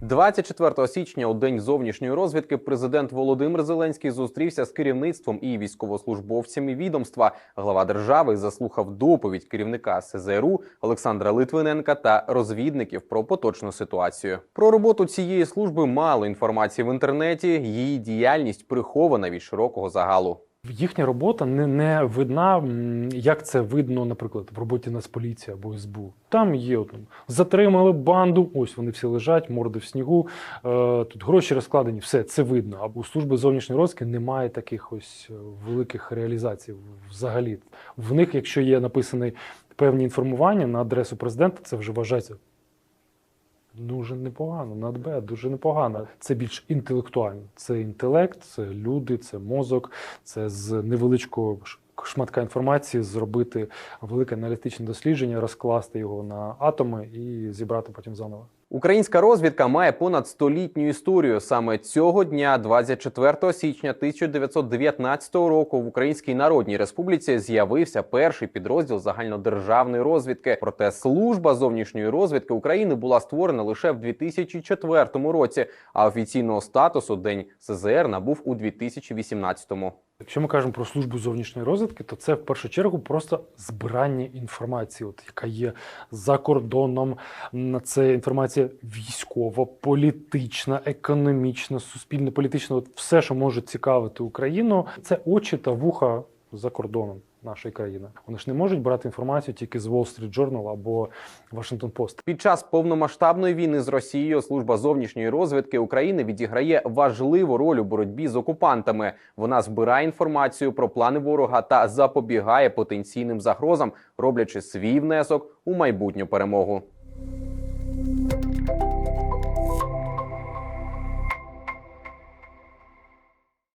24 січня, у день зовнішньої розвідки, президент Володимир Зеленський зустрівся з керівництвом і військовослужбовцями відомства. Глава держави заслухав доповідь керівника СЗРУ Олександра Литвиненка та розвідників про поточну ситуацію. Про роботу цієї служби мало інформації в інтернеті. Її діяльність прихована від широкого загалу. Їхня робота не, не видна, як це видно, наприклад, в роботі Нацполіції або СБУ. Там є от, затримали банду, ось вони всі лежать, морди в снігу, е, тут гроші розкладені, все це видно. А у служби зовнішньої розвідки немає таких ось е, великих реалізацій взагалі. В них, якщо є написані певні інформування на адресу президента, це вже вважається. Дуже непогано, надбе, дуже непогано. Це більш інтелектуально. Це інтелект, це люди, це мозок, це з невеличкого шматка інформації зробити велике аналітичне дослідження, розкласти його на атоми і зібрати потім заново. Українська розвідка має понад столітню історію. Саме цього дня, 24 січня 1919 року, в Українській Народній Республіці з'явився перший підрозділ загальнодержавної розвідки. Проте служба зовнішньої розвідки України була створена лише в 2004 році, а офіційного статусу День СЗР набув у 2018-му. Якщо ми кажемо про службу зовнішньої розвідки, то це в першу чергу просто збирання інформації, от яка є за кордоном. Це інформація військова, політична, економічна, суспільно-політична. От все, що може цікавити Україну, це очі та вуха за кордоном нашої країни. Вони ж не можуть брати інформацію тільки з Wall Street Journal або Washington Post. Під час повномасштабної війни з Росією служба зовнішньої розвідки України відіграє важливу роль у боротьбі з окупантами. Вона збирає інформацію про плани ворога та запобігає потенційним загрозам, роблячи свій внесок у майбутню перемогу.